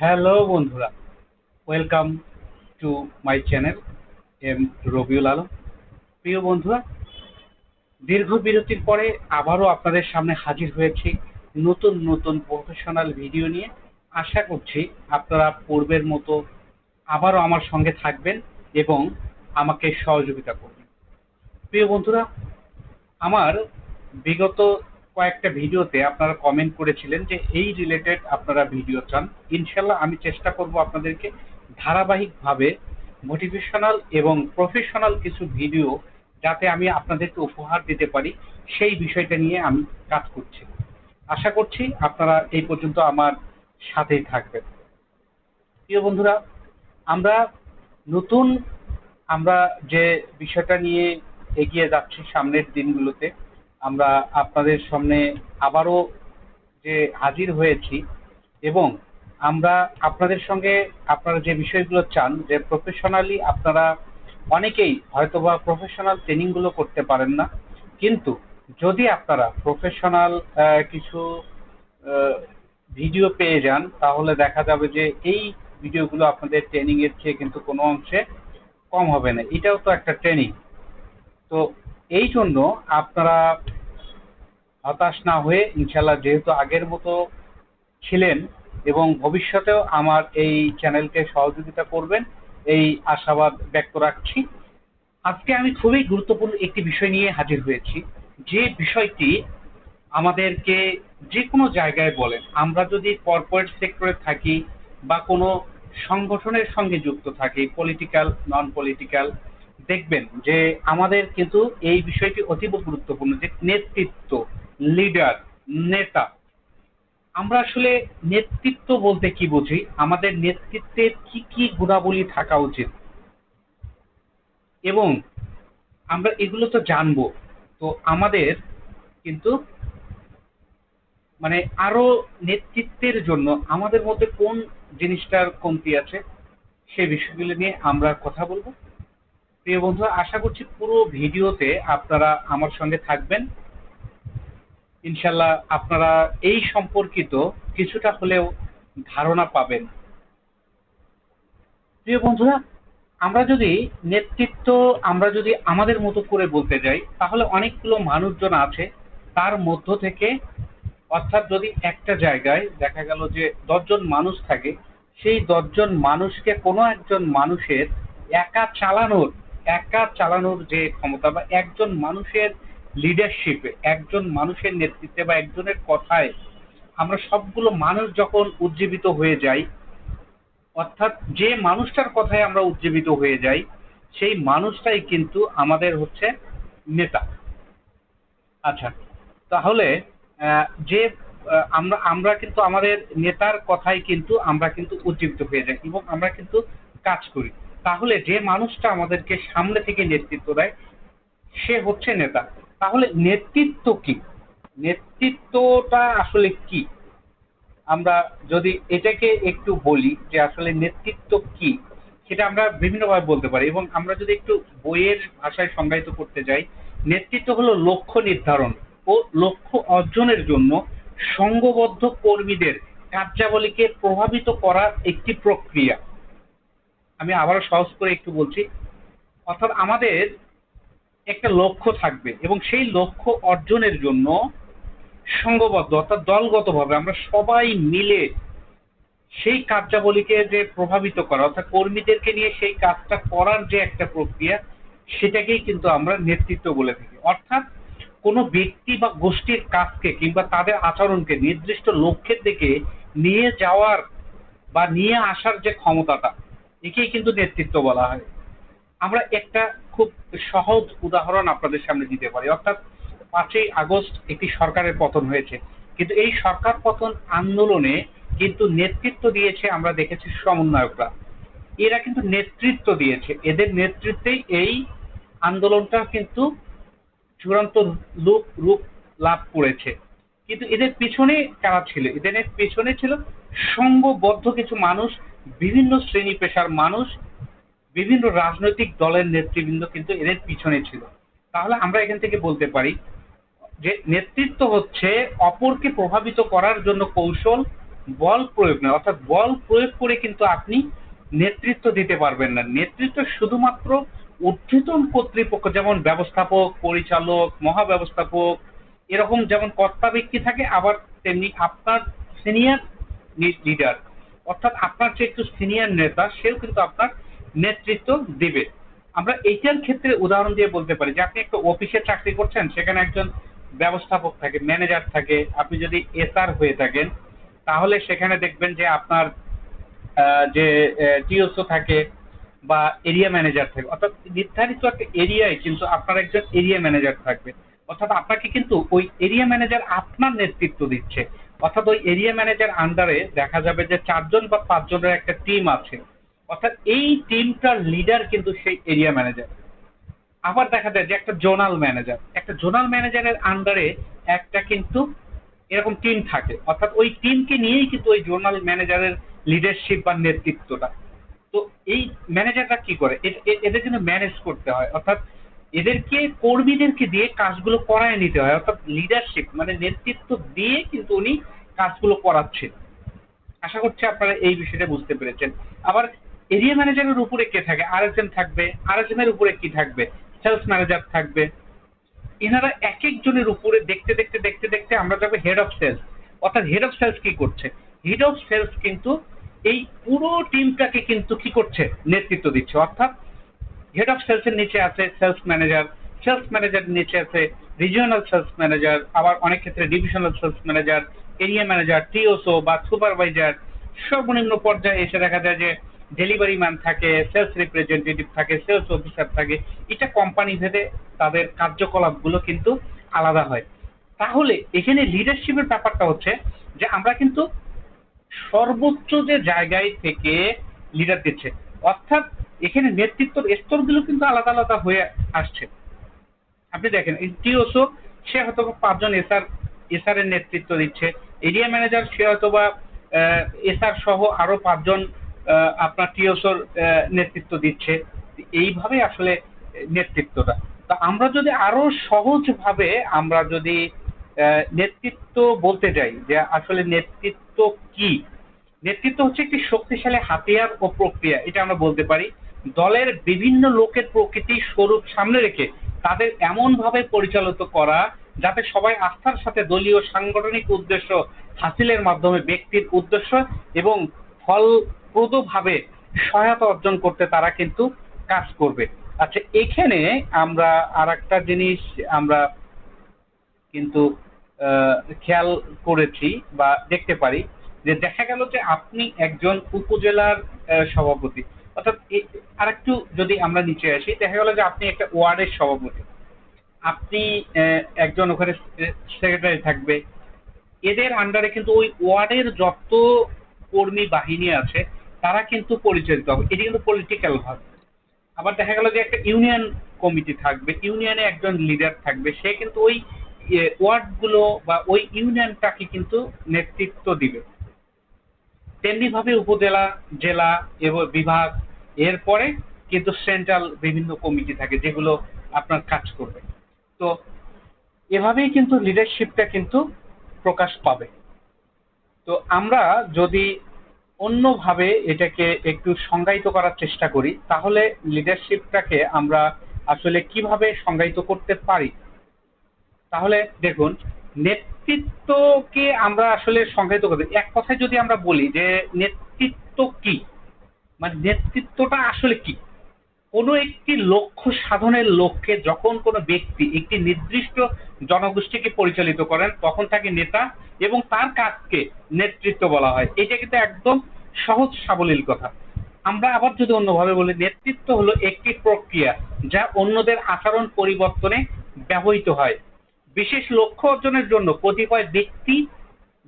Hello বন্ধুরা, welcome to my channel M Rabiul Alam. প্রিয় বন্ধুরা, দীর্ঘ বিরতির পরে আবারও আপনাদের সামনে হাজির হয়েছি নতুন নতুন প্রফেশনাল ভিডিও নিয়ে। আশা করছি আপনারা পূর্বের মতো আবারও আমার সঙ্গে থাকবেন এবং আমাকে সহযোগিতা করবেন। প্রিয় বন্ধুরা, আমার বিগত কয়েকটা ভিডিওতে আপনারা কমেন্ট করেছিলেন যে এই রিলেটেড আপনারা ভিডিও চান। ইনশাল্লাহ আমি চেষ্টা করব আপনাদেরকে ধারাবাহিকভাবে মোটিভেশনাল এবং প্রফেশনাল কিছু ভিডিও যাতে আমি আপনাদেরকে উপহার দিতে পারি, সেই বিষয়টা নিয়ে আমি কাজ করছি। আশা করছি আপনারা এই পর্যন্ত আমার সাথেই থাকবেন। প্রিয় বন্ধুরা, আমরা নতুন আমরা যে বিষয়টা নিয়ে এগিয়ে যাচ্ছি সামনের দিনগুলোতে আমরা আপনাদের সামনে আবারও যে হাজির হয়েছি এবং আমরা আপনাদের সঙ্গে আপনারা যে বিষয়গুলো চান, যে প্রফেশনালি আপনারা অনেকেই হয়তোবা প্রফেশনাল ট্রেনিংগুলো করতে পারেন না, কিন্তু যদি আপনারা প্রফেশনাল কিছু ভিডিও পেয়ে যান, তাহলে দেখা যাবে যে এই ভিডিওগুলো আপনাদের ট্রেনিং এর চেয়ে কিন্তু কোনো অংশে কম হবে না। এটাও তো একটা ট্রেনিং তো এই জন্য আপনারা হতাশ না হয়ে ইনশাল্লাহ যেহেতু আগের মতো ছিলেন এবং ভবিষ্যতেও আমার এই চ্যানেলকে সহযোগিতা করবেন, এই আশাবাদ ব্যক্ত রাখছি। আজকে আমি খুবই গুরুত্বপূর্ণ একটি বিষয় নিয়ে হাজির হয়েছি। যে বিষয়টি আমাদেরকে যে কোনো জায়গায় বলেন, আমরা যদি কর্পোরেট সেক্টরে থাকি বা কোনো সংগঠনের সঙ্গে যুক্ত থাকি পলিটিক্যাল নন পলিটিক্যাল দেখবেন যে আমাদের কিন্তু এই বিষয়টি অতীব গুরুত্বপূর্ণ যে নেতৃত্ব লিডার নেতা। আমরা আসলে নেতৃত্ব বলতে কি বুঝি? আমাদের নেতৃত্বের কি কি গুণাবলী থাকা উচিত? এবং আমরা এগুলো তো জানব। তো আমাদের কিন্তু মানে আরও নেতৃত্বের জন্য আমাদের মধ্যে কোন জিনিসটার কমতি আছে সেই বিষয়গুলো নিয়ে আমরা কথা বলব। প্রিয় বন্ধু আশা করছি পুরো ভিডিওতে আপনারা আমার সঙ্গে থাকবেন। ইনশাল্লাহ আপনারা এই সম্পর্কিত কিছুটা হলেও ধারণা পাবেন। প্রিয় বন্ধুরা, আমরা যদি নেতৃত্ব, আমরা যদি আমাদের মতো করে বলতে যাই, তাহলে অনেকগুলো মানুষজন আছে, তার মধ্য থেকে, অর্থাৎ যদি একটা জায়গায় দেখা গেল যে দশজন মানুষ থাকে, সেই দশজন মানুষকে কোনো একজন মানুষের একা চালানোর একা চালানোর যে ক্ষমতা বা একজন মানুষের লিডারশিপে একজন মানুষের নেতৃত্বে বা একজনের কথায় আমরা সবগুলো মানুষ যখন উজ্জীবিত হয়ে যাই, অর্থাৎ যে মানুষটার কথায় আমরা উজ্জীবিত হয়ে যাই, সেই মানুষটাই কিন্তু আমাদের হচ্ছে নেতা। আচ্ছা তাহলে যে আমরা আমরা কিন্তু আমাদের নেতার কথাই কিন্তু আমরা কিন্তু উজ্জীবিত হয়ে যাই এবং আমরা কিন্তু কাজ করি। তাহলে যে মানুষটা আমাদেরকে সামনে থেকে নেতৃত্ব দেয়, সে হচ্ছে নেতা। তাহলে নেতৃত্ব কি? নেতৃত্বটা আসলে কি? আমরা যদি এটাকে একটু বলি যে আসলে নেতৃত্ব কি, সেটা আমরা বিভিন্নভাবে বলতে পারি। এবং আমরা যদি একটু বইয়ের ভাষায় সংজ্ঞায়িত করতে যাই, নেতৃত্ব হলো লক্ষ্য নির্ধারণ ও লক্ষ্য অর্জনের জন্য সংঘবদ্ধ কর্মীদের কার্যাবলীকে প্রভাবিত করার একটি প্রক্রিয়া। আমি আবারও সহজ করে একটু বলছি। অর্থাৎ আমাদের একটা লক্ষ্য থাকবে এবং সেই লক্ষ্য অর্জনের জন্য সংঘবদ্ধ অর্থাৎ দলগতভাবে আমরা সবাই মিলে সেই কার্যাবলীকে যে প্রভাবিত করা, অর্থাৎ কর্মীদেরকে নিয়ে সেই কাজটা করার যে একটা প্রক্রিয়া, সেটাকেই কিন্তু আমরা নেতৃত্ব বলে থাকি। অর্থাৎ কোনো ব্যক্তি বা গোষ্ঠীর কাজকে কিংবা তাদের আচরণকে নির্দিষ্ট লক্ষ্যের দিকে নিয়ে যাওয়ার বা নিয়ে আসার যে ক্ষমতাটা একেই কিন্তু নেতৃত্ব বলা হয়। আমরা একটা খুব সহজ উদাহরণ আপনাদের সামনে দিতে পারি। অর্থাৎ পাঁচই আগস্ট একটি সরকারের পতন হয়েছে। কিন্তু এই সরকার পতন আন্দোলনে কিন্তু নেতৃত্ব দিয়েছে আমরা দেখেছি সমন্বয়করা। এরা কিন্তু নেতৃত্ব দিয়েছে। এদের নেতৃত্বেই এই আন্দোলনটা কিন্তু চূড়ান্ত রূপ রূপ লাভ করেছে। কিন্তু এদের পিছনে কারা ছিল? এদের পিছনে ছিল সংঘবদ্ধ কিছু মানুষ বিভিন্ন শ্রেণি পেশার মানুষ, বিভিন্ন রাজনৈতিক দলের নেতৃবৃন্দ কিন্তু এদের পিছনে ছিল। তাহলে আমরা এখান থেকে বলতে পারি যে নেতৃত্ব হচ্ছে অপরকে প্রভাবিত করার জন্য কৌশল, বল প্রয়োগ নয়। অর্থাৎ বল প্রয়োগ করে কিন্তু আপনি নেতৃত্ব দিতে পারবেন না। নেতৃত্ব শুধুমাত্র ঊর্ধ্বতন কর্তৃপক্ষ, যেমন ব্যবস্থাপক, পরিচালক, মহাব্যবস্থাপক, এরকম যেমন কর্তা ব্যক্তি থাকে, আবার তেমনি আপনার সিনিয়র লিডার অর্থাৎ আপনার যে একটু সিনিয়র নেতা, সেও কিন্তু আপনার নেতৃত্ব দিবে। আমরা এইটার ক্ষেত্রে উদাহরণ দিয়ে বলতে পারি যে, আপনি একটা অফিসে চাকরি করছেন, সেখানে একজন ব্যবস্থাপক থাকে ম্যানেজার থাকে, আপনি যদি এসআর হয়ে থাকেন, তাহলে সেখানে দেখবেন যে আপনার যে টিওসও থাকে বা এরিয়া ম্যানেজার থাকে। অর্থাৎ নির্ধারিত একটা এরিয়ায় কিন্তু আপনার একজন এরিয়া ম্যানেজার থাকবে। অর্থাৎ আপনাকে কিন্তু ওই এরিয়া ম্যানেজার আপনার নেতৃত্ব দিচ্ছে। অর্থাৎ ওই এরিয়া ম্যানেজার আন্ডারে দেখা যাবে যে চারজন বা পাঁচজনের একটা টিম আছে। অর্থাৎ এই টিমটার লিডার কিন্তু সেই এরিয়া ম্যানেজার আবার দেখা যায় যে একটা জোনাল ম্যানেজার একটা জোনাল ম্যানেজারের আন্ডারে একটা কিন্তু এরকম টিম থাকে। অর্থাৎ ওই টিমকে নিয়েই কিন্তু ওই জোনাল ম্যানেজারের লিডারশিপ বা নেতৃত্বটা। তো এই ম্যানেজাররা কি করে? এদের কিন্তু ম্যানেজ করতে হয়। অর্থাৎ এদেরকে, কর্মীদেরকে দিয়ে কাজগুলো করায় নিতে হয়। অর্থাৎ লিডারশিপ মানে নেতৃত্ব দিয়ে কিন্তু উনি কাজগুলো করাচ্ছেন। আশা করছি আপনারা এই বিষয়টা বুঝতে পেরেছেন। আবার এরিয়া ম্যানেজারের উপরে কে থাকে? আরএসএম থাকবে। আরএসএম এর উপরে কি থাকবে? সেলস ম্যানেজার থাকবে। এনারা এক একজনের উপরে দেখতে দেখতে দেখতে দেখতে আমরা যাব হেড অফ সেলস অর্থাৎ হেড অফ সেলস কি করছে? হেড অফ সেলস কিন্তু এই পুরো টিমটাকে কিন্তু কি করছে? নেতৃত্ব দিচ্ছে। অর্থাৎ হেড অফ সেলস এর নিচে আছে সেলস ম্যানেজার সেলস ম্যানেজার নিচে আছে রিজিওনাল সেলস ম্যানেজার আবার অনেক ক্ষেত্রে divisional sales manager area manager টিওসও বা সুপারভাইজার সর্বনিম্ন পর্যায়ে এসে দেখা যায় যে ডেলিভারি ম্যান থাকে সেলস রিপ্রেজেন্টেটিভ থাকে সেলস অফিসার থাকে। এটা কোম্পানি ভেদে তাদের কার্যকলাপগুলো কিন্তু আলাদা হয়। তাহলে এখানে লিডারশিপের ব্যাপারটা হচ্ছে যে আমরা কিন্তু সর্বোচ্চ যে জায়গায় থেকে লিডার দিচ্ছে, অর্থাৎ এখানে নেতৃত্বের স্তরগুলো কিন্তু আলাদা আলাদা হয়ে আসছে। আপনি দেখেন টিওসও সে হয়তো পাঁচজন এসআর এসআর এর নেতৃত্ব দিচ্ছে। এরিয়া ম্যানেজার সে হয়তো বা এসআর সহ আরও পাঁচজন আপনার টিওসোর নেতৃত্ব দিচ্ছে। এইভাবে আসলে নেতৃত্বটা। তা আমরা যদি আরও সহজভাবে আমরা যদি নেতৃত্ব বলতে যাই যে আসলে নেতৃত্ব কি? নেতৃত্ব হচ্ছে একটি শক্তিশালী হাতিয়ার ও প্রক্রিয়া, এটা আমরা বলতে পারি। দলের বিভিন্ন লোকের প্রকৃতি স্বরূপ সামনে রেখে তাদের এমন ভাবে পরিচালিত করা যাতে সবাই আস্থার সাথে দলীয় সাংগঠনিক উদ্দেশ্য হাসিলের মাধ্যমে ব্যক্তির উদ্দেশ্য এবং ফলপ্রদভাবে সহায়তা অর্জন করতে তারা কিন্তু কাজ করবে। আচ্ছা এখানে আমরা আর একটা জিনিস আমরা কিন্তু খেয়াল করেছি বা দেখতে পারি যে দেখা গেল যে আপনি একজন উপজেলার সভাপতি। অর্থাৎ এ- আরেকটু যদি আমরা নিচে আসি, দেখা গেল যে আপনি একটা ওয়ার্ডের সভাপতি। আপনি একজন ওখানে সেক্রেটারি থাকবে। এদের আন্ডারে কিন্তু ওই ওয়ার্ডের যত কর্মী বাহিনী আছে, তারা কিন্তু পরিচালিত হবে। এটি কিন্তু পলিটিক্যাল ভাবে আবার দেখা গেল যে একটা ইউনিয়ন কমিটি থাকবে ইউনিয়নে একজন লিডার থাকবে, সে কিন্তু ওই ওয়ার্ডগুলো বা ওই ইউনিয়নটাকে কিন্তু নেতৃত্ব দিবে। তেমনি ভাবে উপজেলা, জেলা এবং বিভাগ, এরপরে কিন্তু সেন্ট্রাল বিভিন্ন কমিটি থাকে যেগুলো আপনার কাজ করবে। তো এভাবেই কিন্তু লিডারশিপটা কিন্তু প্রকাশ পাবে। তো আমরা যদি অন্যভাবে এটাকে একটু সংজ্ঞায়িত করার চেষ্টা করি, তাহলে লিডারশিপটাকে আমরা আসলে কীভাবে সংজ্ঞায়িত করতে পারি? তাহলে দেখুন নেতৃত্বকে আমরা আসলে সংজ্ঞায়িত করতে এক কথায় যদি আমরা বলি যে নেতৃত্ব কি? মানে নেতৃত্বটা আসলে কি? কোনো একটি লক্ষ্য সাধনের লক্ষ্যে যখন কোনো ব্যক্তি একটি নির্দিষ্ট জনগোষ্ঠীকে পরিচালিত করেন, তখন তাকে নেতা এবং তার কাজকে নেতৃত্ব বলা হয়। এটা কিন্তু একদম সহজ সাবলীল কথা। আমরা আবার যদি অন্যভাবে বলি, নেতৃত্ব হলো একটি প্রক্রিয়া যা অন্যদের আচরণ পরিবর্তনে ব্যবহৃত হয়। বিশেষ লক্ষ্য অর্জনের জন্য কতিপয় ব্যক্তি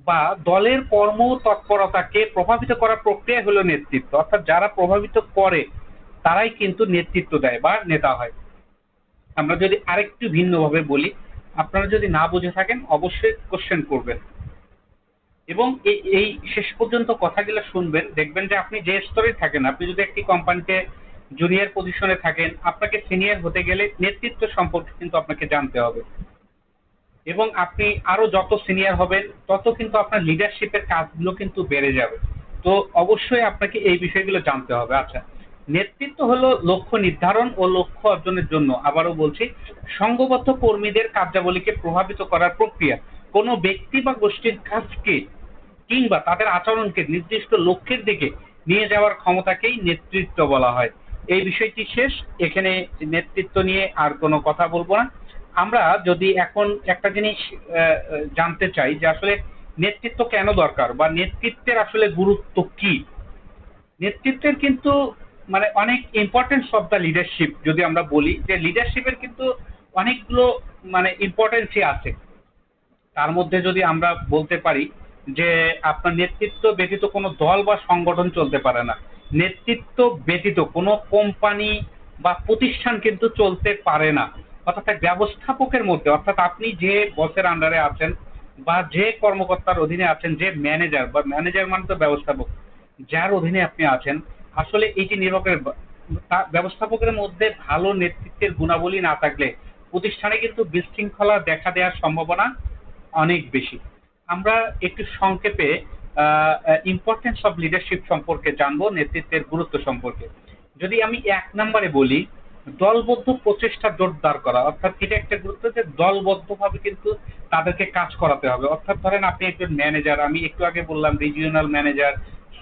বা দলের কর্ম তৎপরতাকে প্রভাবিত করার প্রক্রিয়া হলো নেতৃত্ব। অর্থাৎ যারা প্রভাবিত করে, তারাই কিন্তু নেতৃত্ব দেয় বা নেতা হয়। আমরা যদি আরেকটু ভিন্নভাবে বলি, আপনারা যদি না বুঝে থাকেন, অবশ্যই কোশ্চেন করবেন। এবং এই এই শেষ পর্যন্ত কথাগুলো শুনবেন। দেখবেন যে আপনি যে স্তরে থাকেন, আপনি যদি একটি কোম্পানিতে জুনিয়র পজিশনে থাকেন, আপনাকে সিনিয়র হতে গেলে নেতৃত্ব সম্পর্কে কিন্তু আপনাকে জানতে হবে। এবং আপনি আরও যত সিনিয়র হবেন, তত কিন্তু আপনার লিডারশিপের কাজগুলো কিন্তু বেড়ে যাবে। তো অবশ্যই আপনাকে এই বিষয়গুলো জানতে হবে। আচ্ছা নেতৃত্ব হলো লক্ষ্য নির্ধারণ ও লক্ষ্য অর্জনের জন্য। আবারও বলছি সংঘবদ্ধ কর্মীদের কার্যাবলীকে প্রভাবিত করার প্রক্রিয়া। কোনো ব্যক্তি বা গোষ্ঠীর কাজকে কিংবা তাদের আচরণকে নির্দিষ্ট লক্ষ্যের দিকে নিয়ে যাওয়ার ক্ষমতাকেই নেতৃত্ব বলা হয়। এই বিষয়টি শেষ। এখানে নেতৃত্ব নিয়ে আর কোনো কথা বলব না। আমরা যদি এখন একটা জিনিস জানতে চাই যে আসলে নেতৃত্ব কেন দরকার বা নেতৃত্বের আসলে গুরুত্ব কি? নেতৃত্বের কিন্তু মানে অনেক ইম্পর্টেন্স অফ দ্য লিডারশিপ যদি আমরা বলি যে লিডারশিপের কিন্তু অনেকগুলো মানে ইম্পর্টেন্সই আছে। তার মধ্যে যদি আমরা বলতে পারি যে আপনার নেতৃত্ব ব্যতীত কোনো দল বা সংগঠন চলতে পারে না। নেতৃত্ব ব্যতীত কোনো কোম্পানি বা প্রতিষ্ঠান কিন্তু চলতে পারে না। অর্থাৎ ব্যবস্থাপকের মধ্যে, অর্থাৎ আপনি যে বসের আন্ডারে আছেন বা যে কর্মকর্তার অধীনে আছেন, যে ম্যানেজার বা ম্যানেজার মানে তো ব্যবস্থাপক, যার অধীনে আপনি আছেন, আসলে এইটি নির্ভর করে ব্যবস্থাপকের মধ্যে ভালো নেতৃত্বের গুণাবলী না থাকলে প্রতিষ্ঠানে কিন্তু বিশৃঙ্খলা দেখা দেওয়ার সম্ভাবনা অনেক বেশি। আমরা একটু সংক্ষেপে ইম্পর্টেন্স অফ লিডারশিপ সম্পর্কে জানব, নেতৃত্বের গুরুত্ব সম্পর্কে। যদি আমি এক নম্বরে বলি দলবদ্ধ প্রচেষ্টা জোরদার করা। অর্থাৎ এটা একটা গুরুত্ব যে দলবদ্ধভাবে কিন্তু তাদেরকে কাজ করাতে হবে। অর্থাৎ ধরেন আপনি একজন ম্যানেজার আমি একটু আগে বললাম রিজিওনাল ম্যানেজার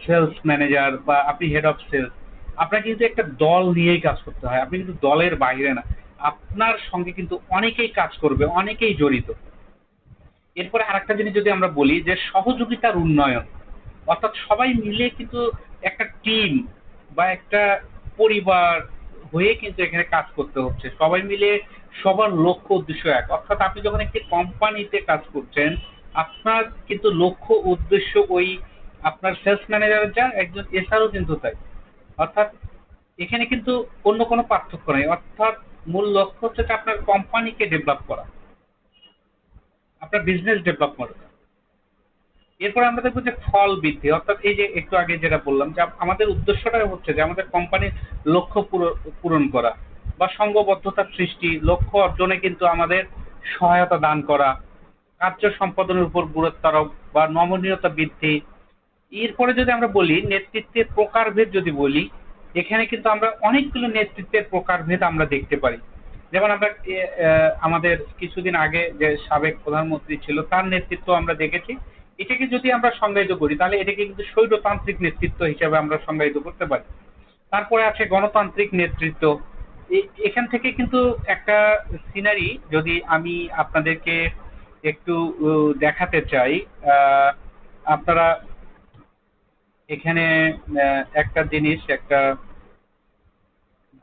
সেলস ম্যানেজার বা আপনি হেড অফ সেলস আপনার কিন্তু একটা দল নিয়েই কাজ করতে হয়। আপনি কিন্তু দলের বাইরে না। আপনার সঙ্গে কিন্তু অনেকেই কাজ করবে, অনেকেই জড়িত। এরপরে আরেকটা জিনিস যদি আমরা বলি যে সহযোগিতার উন্নয়ন। অর্থাৎ সবাই মিলে কিন্তু একটা টিম বা একটা পরিবার হয়ে কিন্তু এখানে কাজ করতে হচ্ছে। সবাই মিলে সবার লক্ষ্য উদ্দেশ্য এক। অর্থাৎ আপনি যখন একটি কোম্পানিতে কাজ করছেন, আপনার কিন্তু লক্ষ্য উদ্দেশ্য ওই আপনার সেলস ম্যানেজারের যা, একজন এসআরও কিন্তু তাই। অর্থাৎ এখানে কিন্তু অন্য কোনো পার্থক্য নেই। অর্থাৎ মূল লক্ষ্য হচ্ছে আপনার কোম্পানিকে ডেভেলপ করা। আপনার বিজনেস ডেভেলপ করা। এরপরে আমরা দেখব যে ফল বৃদ্ধি, অর্থাৎ এই যে একটু আগে যেটা বললাম যে আমাদের উদ্দেশ্যটা হচ্ছে যে আমাদের কোম্পানির লক্ষ্য পূরণ করা বা সংঘবদ্ধতার সৃষ্টি, লক্ষ্য অর্জনে কিন্তু আমাদের সহায়তা দান করা, কার্য সম্পাদনের উপর গুরুত্ব আরোপ বা নমনীয়তা বৃদ্ধি। এরপরে যদি আমরা বলি, নেতৃত্বের প্রকারভেদ যদি বলি, এখানে কিন্তু আমরা অনেকগুলো নেতৃত্বের প্রকারভেদ আমরা দেখতে পারি। যেমন আমরা আমাদের কিছুদিন আগে যে সাবেক প্রধানমন্ত্রী ছিল, তার নেতৃত্ব আমরা দেখেছি। এটাকে যদি আমরা সংজ্ঞায়িত করি, তাহলে এটাকে কিন্তু স্বৈরতান্ত্রিক নেতৃত্ব হিসেবে আমরা সংজ্ঞায়িত করতে পারি। তারপরে আছে গণতান্ত্রিক নেতৃত্ব। এখান থেকে কিন্তু একটা সিনারি যদি আমি আপনাদেরকে একটু দেখাতে চাই আপনারা এখানে একটা জিনিস, একটা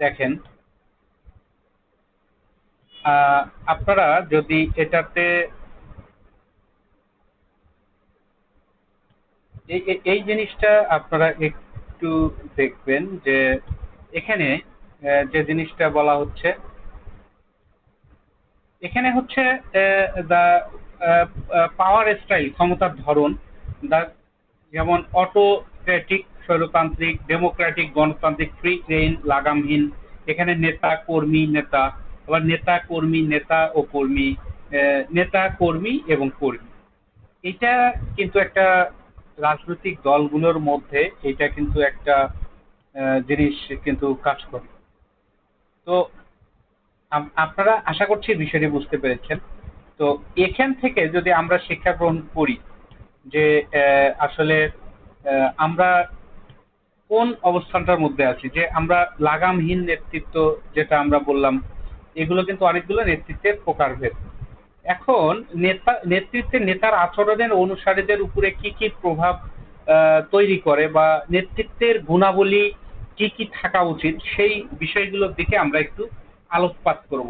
দেখেন। আপনারা যদি এটাতে এই, এই- জিনিসটা আপনারা একটু দেখবেন যে এখানে যে জিনিসটা বলা হচ্ছে, এখানে হচ্ছে দা পাওয়ার স্টাইল ক্ষমতার ধরন দা যেমন অটোক্রেটিক স্বৈরতান্ত্রিক ডেমোক্রেটিক গণতান্ত্রিক ফ্রি রেইন লাগামহীন, এখানে নেতা, কর্মী, নেতা, আবার নেতা, কর্মী, নেতা ও কর্মী নেতা, কর্মী এবং কর্মী। এটা কিন্তু একটা রাজনৈতিক দলগুলোর মধ্যে এটা কিন্তু একটা জিনিস কিন্তু কাজ করে। তো আপনারা আশা করছি বিষয়টি বুঝতে পেরেছেন। তো এখান থেকে যদি আমরা শিক্ষা গ্রহণ করি যে আসলে আমরা কোন অবস্থানটার মধ্যে আছি, যে আমরা লাগামহীন নেতৃত্ব যেটা আমরা বললাম, এগুলো কিন্তু অনেকগুলো নেতৃত্বের প্রকারভেদ। এখন নেতা নেতৃত্বের নেতার আচরণের অনুসারীদের উপরে কি কি প্রভাব তৈরি করে বা নেতৃত্বের গুণাবলী কি কি থাকা উচিত, সেই বিষয়গুলোর দিকে আমরা একটু আলোকপাত করব।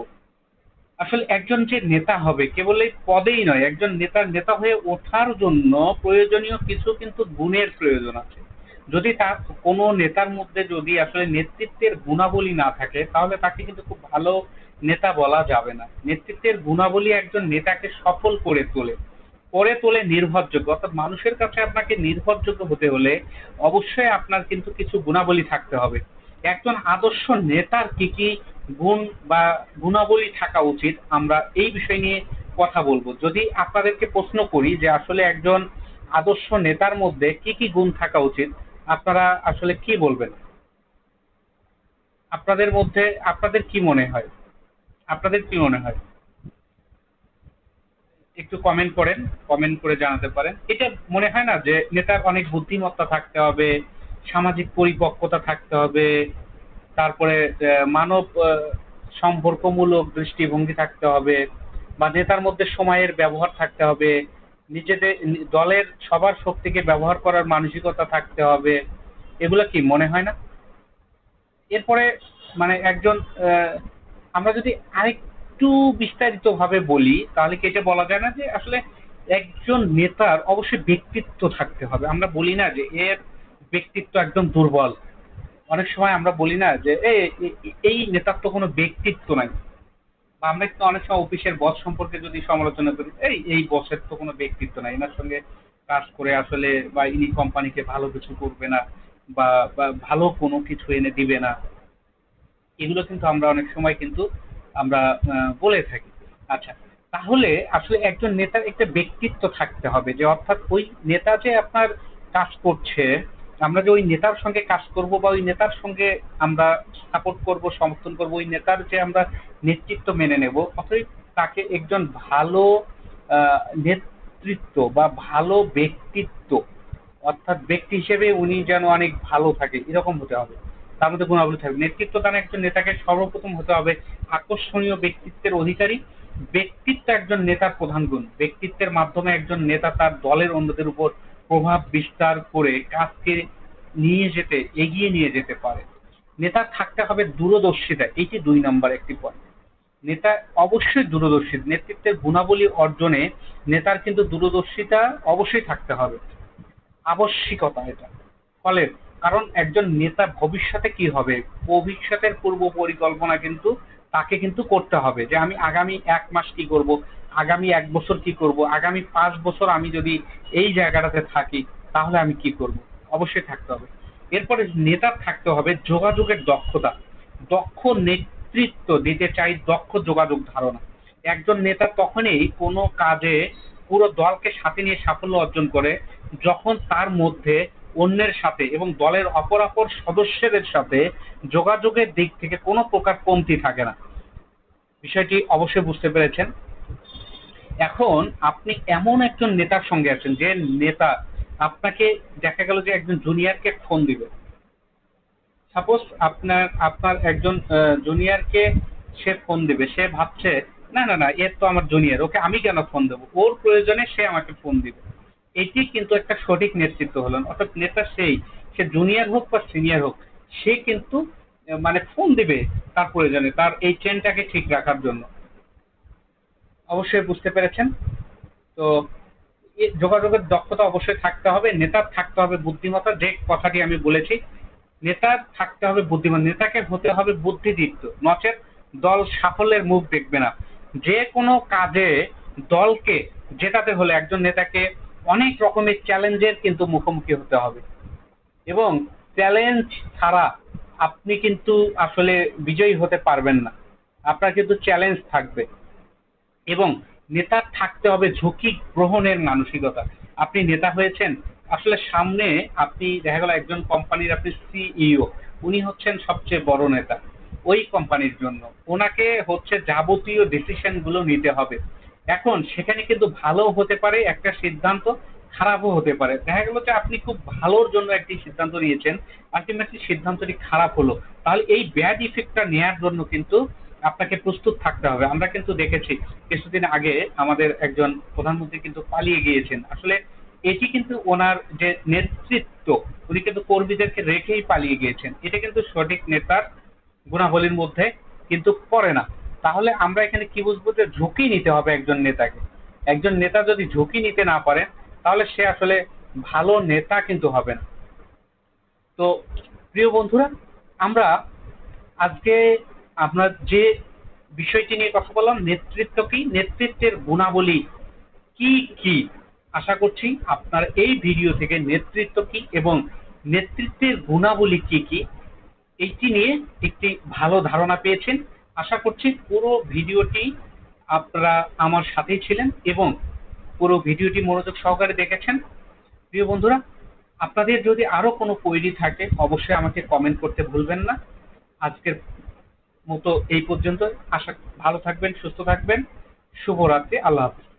আসলে একজন যে নেতা হবে কেবল এই পদেই নয়, একজন নেতার নেতা হয়ে ওঠার জন্য প্রয়োজনীয় কিছু কিন্তু গুণের প্রয়োজন আছে। যদি তার কোনো নেতার মধ্যে যদি আসলে নেতৃত্বের গুণাবলী না থাকে, তাহলে তাকে কিন্তু খুব ভালো নেতা বলা যাবে না। নেতৃত্বের গুণাবলী একজন নেতাকে সফল করে তোলে করে তোলে নির্ভরযোগ্য। অর্থাৎ মানুষের কাছে আপনাকে নির্ভরযোগ্য হতে হলে অবশ্যই আপনার কিন্তু কিছু গুণাবলী থাকতে হবে। একজন আদর্শ নেতার কি কি গুণ বা গুণাবলী থাকা উচিত, আমরা এই বিষয় নিয়ে কথা বলব। যদি আপনাদেরকে প্রশ্ন করি যে আসলে একজন আদর্শ নেতার মধ্যে কি কি গুণ থাকা উচিত আপনারা আসলে কি বলবেন? আপনাদের মধ্যে, আপনাদের কি মনে হয়? আপনাদের কি মনে হয়? একটু কমেন্ট করেন কমেন্ট করে জানাতে পারেন। এটা মনে হয় না যে নেতার অনেক বুদ্ধিমত্তা থাকতে হবে, সামাজিক পরিপক্কতা থাকতে হবে, তারপরে মানব সম্পর্কমূলক দৃষ্টিভঙ্গি থাকতে হবে, বা নেতার মধ্যে সময়ের ব্যবহার থাকতে হবে নিজেদের, দলের সবার শক্তিকে ব্যবহার করার মানসিকতা থাকতে হবে। এগুলো কি মনে হয় না? এরপরে মানে একজন আমরা যদি আরেকটু বিস্তারিত ভাবে বলি, তাহলে কি এটা বলা যায় না যে আসলে একজন নেতার অবশ্যই ব্যক্তিত্ব থাকতে হবে? আমরা বলি না যে এর ব্যক্তিত্ব একদম দুর্বল। অনেক সময় আমরা বলি না যে এই নেতার তো কোনো ব্যক্তিত্ব নাই। বা আমরা কিন্তু অনেক সময় অফিসের বস সম্পর্কে যদি সমালোচনা করি, এই এই বসের তো কোনো ব্যক্তিত্ব নাই। এনার সঙ্গে কাজ করে আসলে বা ইনি কোম্পানিকে ভালো কিছু করবে না বা বা ভালো কোনো কিছু এনে দিবে না, এগুলো কিন্তু আমরা অনেক সময় কিন্তু আমরা বলে থাকি। আচ্ছা তাহলে আসলে একজন নেতার একটা ব্যক্তিত্ব থাকতে হবে যে অর্থাৎ ওই নেতা যে আপনার কাজ করছে আমরা যে ওই নেতার সঙ্গে কাজ করব বা ওই নেতার সঙ্গে আমরা সাপোর্ট করব, সমর্থন করব, ওই নেতার যে আমরা নেতৃত্ব মেনে নেব, অতএব তাকে একজন ভালো নেতৃত্ব বা ভালো ব্যক্তিত্ব, অর্থাৎ ব্যক্তি হিসেবে উনি যেন অনেক ভালো থাকে, এরকম হতে হবে। তার মধ্যে গুণাবলী থাকবে। নেতৃত্ব দানে একজন নেতাকে সর্বপ্রথম হতে হবে আকর্ষণীয় ব্যক্তিত্বের অধিকারী। ব্যক্তিত্ব একজন নেতার প্রধান গুণ। ব্যক্তিত্বের মাধ্যমে একজন নেতা তার দলের অন্যদের উপর প্রভাব বিস্তার করে কাজকে নিয়ে যেতে, এগিয়ে নিয়ে যেতে পারে। নেতার থাকতে হবে দূরদর্শিতা এটি দুই নম্বর একটি পয়েন্ট নেতা অবশ্যই দূরদর্শী, নেতৃত্বের গুণাবলী অর্জনে নেতার কিন্তু দূরদর্শিতা অবশ্যই থাকতে হবে। আবশ্যিকতা এটা। ফলে কারণ একজন নেতা ভবিষ্যতে কি হবে? ভবিষ্যতের পূর্ব পরিকল্পনা কিন্তু তাকে কিন্তু করতে হবে যে আমি আগামী এক মাস কি করব? আগামী এক বছর কি করব? আগামী পাঁচ বছর আমি যদি এই জায়গাটাতে থাকি, তাহলে আমি কি করব? অবশ্যই থাকতে হবে। এরপরে নেতার থাকতে হবে যোগাযোগের দক্ষতা। দক্ষ নেতৃত্ব দিতে চাই দক্ষ যোগাযোগ ধারণা। একজন নেতা তখনই কোনো কাজে পুরো দলকে সাথে নিয়ে সাফল্য অর্জন করে যখন তার মধ্যে অন্যের সাথে এবং দলের অপরাপর সদস্যদের সাথে যোগাযোগের দিক থেকে কোনো প্রকার কমতি থাকে না। বিষয়টি অবশ্যই বুঝতে পেরেছেন। এখন আপনি এমন একজন নেতার সঙ্গে আছেন যে নেতা আপনাকে দেখা গেল যে একজন জুনিয়রকে ফোন দিবে। সাপোজ আপনার আপনার একজন জুনিয়রকে সে ফোন দিবে, সে ভাবছে, না না না, এর তো আমার জুনিয়র ওকে আমি কেন ফোন দেবো? ওর প্রয়োজনে সে আমাকে ফোন দিবে। এটি কিন্তু একটা সঠিক নেতৃত্ব হলো। অর্থাৎ নেতা সেই, সে জুনিয়র হোক বা সিনিয়র হোক, সে কিন্তু মানে ফোন দিবে তার প্রয়োজনে, তার এই চেনটাকে ঠিক রাখার জন্য। অবশ্যই বুঝতে পেরেছেন। তো যোগাযোগের দক্ষতা অবশ্যই থাকতে হবে। নেতার থাকতে হবে বুদ্ধিমত্তা, যে কথাটি আমি বলেছি। নেতার থাকতে হবে বুদ্ধিমান নেতাকে হতে হবে বুদ্ধিদীপ্ত। নচেত দল সাফল্যের মুখ দেখবে না। যে কোনো কাজে দলকে জেতাতে হলে একজন নেতাকে অনেক রকমের চ্যালেঞ্জের কিন্তু মুখোমুখি হতে হবে। এবং চ্যালেঞ্জ ছাড়া আপনি কিন্তু আসলে বিজয়ী হতে পারবেন না। আপনার কিন্তু চ্যালেঞ্জ থাকবে। এবং নেতার থাকতে হবে ঝুঁকি গ্রহণের মানসিকতা। আপনি নেতা হয়েছেন, আসলে সামনে আপনি দেখা গেল একজন কোম্পানির আপনি সিইও উনি হচ্ছেন সবচেয়ে বড় নেতা। ওই কোম্পানির জন্য। ওনাকে হচ্ছে যাবতীয় ডিসিশনগুলো নিতে হবে। এখন সেখানে কিন্তু ভালো হতে পারে, একটা সিদ্ধান্ত খারাপও হতে পারে। দেখা গেল যে আপনি খুব ভালোর জন্য একটি সিদ্ধান্ত নিয়েছেন আলটিমেটলি সিদ্ধান্তটি খারাপ হলো। তাহলে এই ব্যাড ইফেক্টটা নেয়ার জন্য কিন্তু আপনাকে প্রস্তুত থাকতে হবে। আমরা কিন্তু দেখেছি, কিছুদিন আগে আমাদের একজন প্রধানমন্ত্রী কিন্তু পালিয়ে গিয়েছেন। আসলে এটি কিন্তু ওনার যে নেতৃত্ব, উনি কিন্তু কর্মীদেরকে রেখেই পালিয়ে গিয়েছেন। এটা কিন্তু সঠিক নেতার গুণাবলীর মধ্যে কিন্তু পড়ে না। তাহলে আমরা এখানে কি বুঝব যে ঝুঁকি নিতে হবে একজন নেতাকে? একজন নেতা যদি ঝুঁকি নিতে না পারেন, তাহলে সে আসলে ভালো নেতা কিন্তু হবে না। তো প্রিয় বন্ধুরা, আমরা আজকে আপনার যে বিষয়টি নিয়ে কথা বললাম, নেতৃত্ব কি? নেতৃত্বের গুণাবলী কি কি? আশা করছি আপনার এই ভিডিও থেকে নেতৃত্ব কি এবং নেতৃত্বের গুণাবলী কি কি, এইটি নিয়ে একটি ভালো ধারণা পেয়েছেন। আশা করছি পুরো ভিডিওটি আপনারা আমার সাথেই ছিলেন এবং পুরো ভিডিওটি মনোযোগ সহকারে দেখেছেন। প্রিয় বন্ধুরা, আপনাদের যদি আরও কোনো কোয়েরি থাকে, অবশ্যই আমাকে কমেন্ট করতে ভুলবেন না। আজকের মতো এই পর্যন্ত আশা ভালো থাকবেন সুস্থ থাকবেন। শুভরাত্রি আল্লাহ হাফিজ।